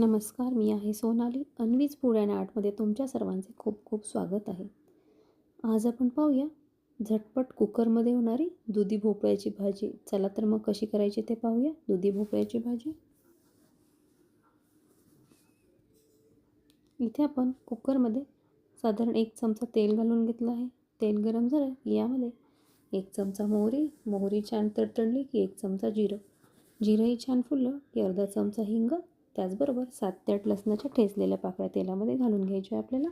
नमस्कार मी आहे सोनाली. अन्वीज फूड अँड आर्टमध्ये तुमच्या सर्वांचे खूप खूप स्वागत आहे. आज आपण पाहूया झटपट कुकरमध्ये होणारी दुधी भोपळ्याची भाजी. चला तर मग कशी करायची ते पाहूया. दुधी भोपळ्याची भाजी. इथे आपण कुकरमध्ये साधारण एक चमचा तेल घालून घेतलं आहे. तेल गरम झालं की यामध्ये एक चमचा मोहरी. मोहरी छान तडतडली की एक चमचा जिरं. जिरंही छान फुललं की अर्धा चमचा हिंग. त्याचबरोबर सात ते आठ लसणाच्या ठेचलेल्या पाकळ्या तेलामध्ये घालून घ्यायच्या आपल्याला.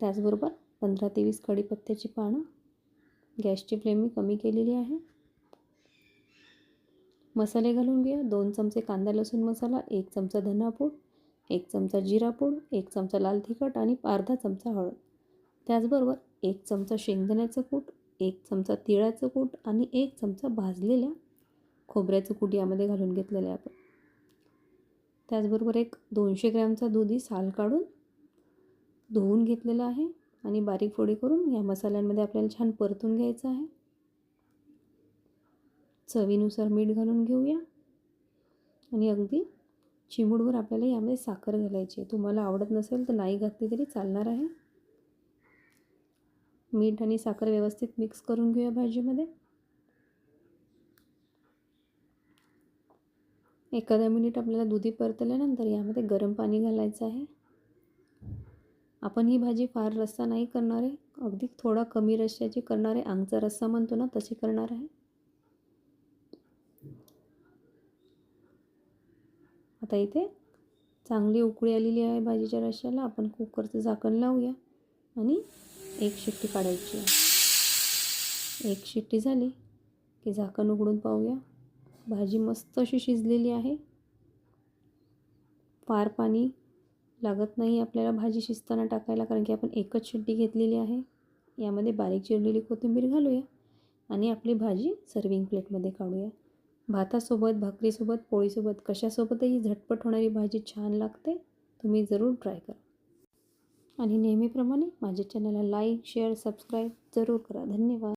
त्याचबरोबर पंधरा ते वीस कढीपत्त्याची पानं. गॅसची फ्लेम मी कमी केलेली आहे. मसाले घालून घ्या दोन चमचे कांदा लसूण मसाला एक चमचा धनापूड एक चमचा जिरापूड एक चमचा लाल तिखट आणि अर्धा चमचा हळद. त्याचबरोबर एक चमचा शेंगदाण्याचं कूट एक चमचा तिळाचं कूट आणि एक चमचा भाजलेल्या खोबऱ्याचं कूट यामध्ये घालून घेतलेलं आहे आपण. त्याचबरोबर एक दोनशे ग्रॅमचा दुधी साल काढून धुवून घेतलेला आहे आणि बारीक फोडी करून या मसाल्यांमध्ये आपल्याला छान परतून घ्यायचं आहे. चवीनुसार मीठ घालून घेऊया. आणि अगदी चिमूडवर आपल्याला यामध्ये साखर घालायची आहे. तुम्हाला आवडत नसेल तर नाही घातली तरी चालणार आहे. मीठ आणि साखर व्यवस्थित मिक्स करून घेऊया भाजीमध्ये. एखादा मिनिट आपल्याला दुधी परतल्यानंतर यामध्ये गरम पाणी घालायचं आहे. आपण ही भाजी फार रस्सा नाही करणार आहे अगदी थोडा कमी रश्श्याची करणार आहे आंगचा रस्सा म्हणतो ना तशी करणार आहे. आता इथे चांगली उकळी आलेली आहे भाजीच्या रश्श्याला आपण कुकरचं झाकण लावूया आणि एक शिट्टी काढायची आहे. एक शिट्टी झाली की झाकण उघडून पाहूया. भाजी मस्त अशी शिजलेली आहे. फार पाणी लागत नाही आपल्याला भाजी शिजताना टाकायला कारण की आपण एकच शिट्टी घेतलेली आहे. यामध्ये बारीक चिरलेली कोथिंबीर घालूया आणि आपली भाजी सर्विंग प्लेटमध्ये काढूया. भातासोबत भाकरीसोबत पोळीसोबत कशासोबतही झटपट होणारी भाजी छान लागते तुम्ही जरूर ट्राय करा. आणि नेहमीप्रमाणे माझ्या चॅनलला लाईक शेअर सबस्क्राईब जरूर करा. धन्यवाद.